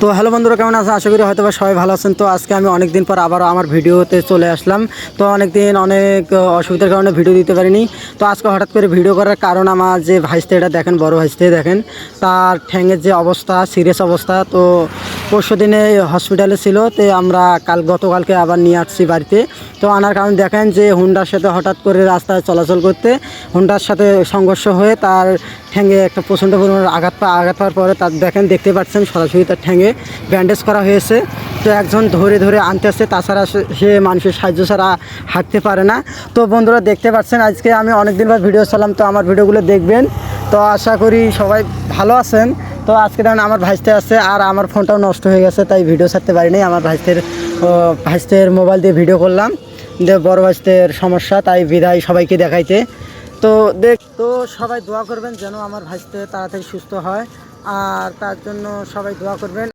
তো হ্যালো বন্ধুরা, কেমন আছেন আশা করি হয়তো সবাই ভালো আছেন। তো আজকে আমি অনেক দিন পর আবারও আমার ভিডিওতে চলে আসলাম। তো অনেক দিন অনেক অসুবিধার কারণে ভিডিও দিতে পারিনি। তো আজকে হঠাৎ করে ভিডিও করার কারণ আমার যে ভাইস্তে, এটা দেখেন, বড় ভাইস্তে দেখেন, তার ঠ্যাঙের যে অবস্থা, সিরিয়াস অবস্থা, তো পরশু দিনে হসপিটালে ছিল, তো আমরা কাল, গতকালকে আবার নিয়ে আসছি বাড়িতে। তো আনার কারণ দেখেন যে হুন্ডার সাথে হঠাৎ করে রাস্তায় চলাচল করতে, হুন্ডার সাথে সংঘর্ষ হয়ে তার ঠ্যাঙে একটা প্রচণ্ড পরিমাণে আঘাত পা আঘাত পাওয়ার পরে তার দেখেন, দেখতে পাচ্ছেন, সরাসরি তার ঠ্যাঙে ব্যান্ডেজ করা হয়েছে। তো একজন ধরে ধরে আনতে আসছে, তাছাড়া সে- মানুষের সাহায্য ছাড়া হাঁটতে পারে না। তো বন্ধুরা, দেখতে পাচ্ছেন, আজকে আমি অনেক দিন পর ভিডিও চালাম তো আমার ভিডিওগুলো দেখবেন। তো আশা করি সবাই ভালো আছেন। তো আজকে দেখেন, আমার ভাইস্তে আছে, আর আমার ফোনটাও নষ্ট হয়ে গেছে, তাই ভিডিও ছাড়তে পারিনি আমার ভাইস্তের ভাইস্তের মোবাইল দিয়ে ভিডিও করলাম। যে বড় ভাইস্তের সমস্যা, তাই বিদায় সবাইকে দেখাইতে। তো দেখ, তো সবাই দোয়া করবেন যেন আমার ভাইস্তে তাড়াতাড়ি সুস্থ হয়, আর তার জন্য সবাই দোয়া করবেন।